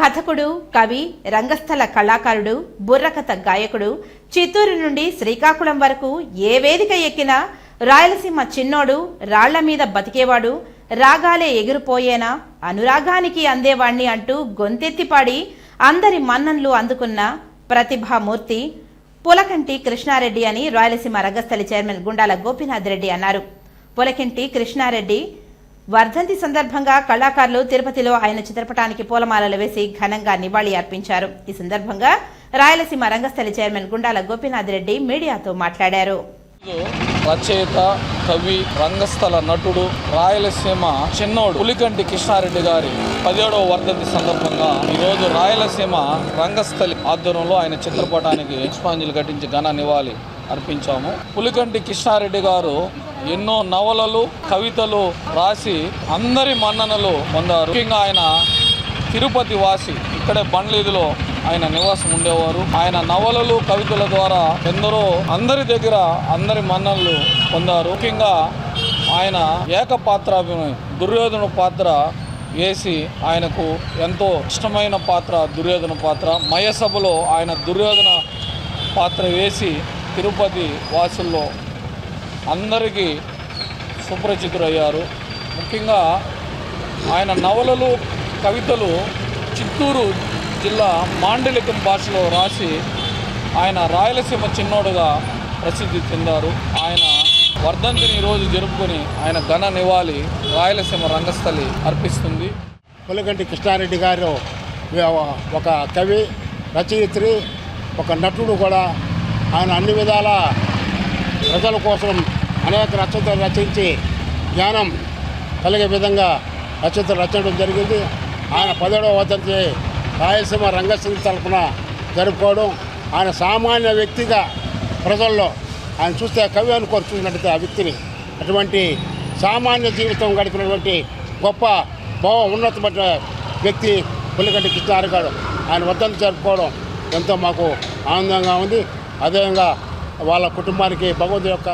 కథకుడు కవి రంగస్థల కళాకారుడు బుర్రకథ గాయకుడు చిత్తూరు నుండి శ్రీకాకుళం వరకు ఏ వేదిక ఎక్కినా రాయలసీమ చిన్నోడు రాళ్ళ మీద బతికేవాడు రాగాలే ఎగిరిపోయేనా అనురాగానికి అందేవాణ్ణి అంటూ గొంతెత్తి పాడి అందరి మన్నన్లు అందుకున్న ప్రతిభామూర్తి పులకంటి కృష్ణారెడ్డి అని రాయలసీమ రంగస్థలి చైర్మన్ గుండాల గోపీనాథ్ రెడ్డి అన్నారు. పులకంటి కృష్ణారెడ్డి వర్ధంతి సందర్భంగా కళాకారులు తిరుపతిలో ఆయన చిత్రపటానికి పూలమాలలు వేసి ఘనంగా నివాళి అర్పించారు. ఈ సందర్భంగా రాయలసీమ రంగస్థలి చైర్మన్ గుండాల గోపీనాథ్ రెడ్డి మీడియాతో మాట్లాడారు. రచయిత కవి రంగస్థల నటుడు రాయలసీమ చిన్నోడు పులికంటి కృష్ణారెడ్డి గారి పదిహేడవ వర్ధంతి సందర్భంగా ఈరోజు రాయలసీమ రంగస్థలి ఆధ్వర్యంలో ఆయన చిత్రపటానికి పుష్పాంజలి ఘటించి ఘన నివాళి అర్పించాము. పులికంటి కృష్ణారెడ్డి గారు ఎన్నో నవలలు కవితలు రాసి అందరి మన్ననలు పొందారు. ముఖ్యంగా ఆయన తిరుపతి వాసి ఇక్కడే బండ్లీదిలో ఆయన నివాసం ఉండేవారు. ఆయన నవలలు కవితల ద్వారా ఎందరో అందరి దగ్గర అందరి మన్ననలు పొందారు. ముఖ్యంగా ఆయన ఏకపాత్రాభిమాని దుర్యోధన పాత్ర వేసి ఆయనకు ఎంతో ఇష్టమైన పాత్ర దుర్యోధన పాత్ర. మయసభలో ఆయన దుర్యోధన పాత్ర వేసి తిరుపతి వాసుల్లో అందరికీ సుపరిచితురయ్యారు ముఖ్యంగా ఆయన నవలలు కవితలు చిత్తూరు జిల్లా మాండలికం భాషలో రాసి ఆయన రాయలసీమ చిన్నోడుగా ప్రసిద్ధి చెందారు. ఆయన వర్ధంతిని ఈరోజు జరుపుకొని ఆయన ఘన నివాళి రాయలసీమ రంగస్థలి అర్పిస్తుంది. పులగంటి కృష్ణారెడ్డి గారు ఒక కవి రచయిత్రి ఒక నటుడు కూడా. ఆయన అన్ని విధాల ప్రజల కోసం అనేక రచనలు రచించి జ్ఞానం కలిగే విధంగా రచనలు రచించడం జరిగింది. ఆయన పదిహేడవ వదంతి రాయలసీమ రంగస్థితి తరపున జరుపుకోవడం ఆయన సామాన్య వ్యక్తిగా ప్రజల్లో ఆయన చూస్తే కవి అనుకోరు చూసినట్టయితే ఆ వ్యక్తిని అటువంటి సామాన్య జీవితం గడిపినటువంటి గొప్ప బహు ఉన్నతమైన వ్యక్తి పులికంటి కృష్ణారు గారు. ఆయన వద్దని జరుపుకోవడం ఎంతో మాకు ఆనందంగా ఉంది. అదేవిధంగా వాళ్ళ కుటుంబానికి భగవంతు యొక్క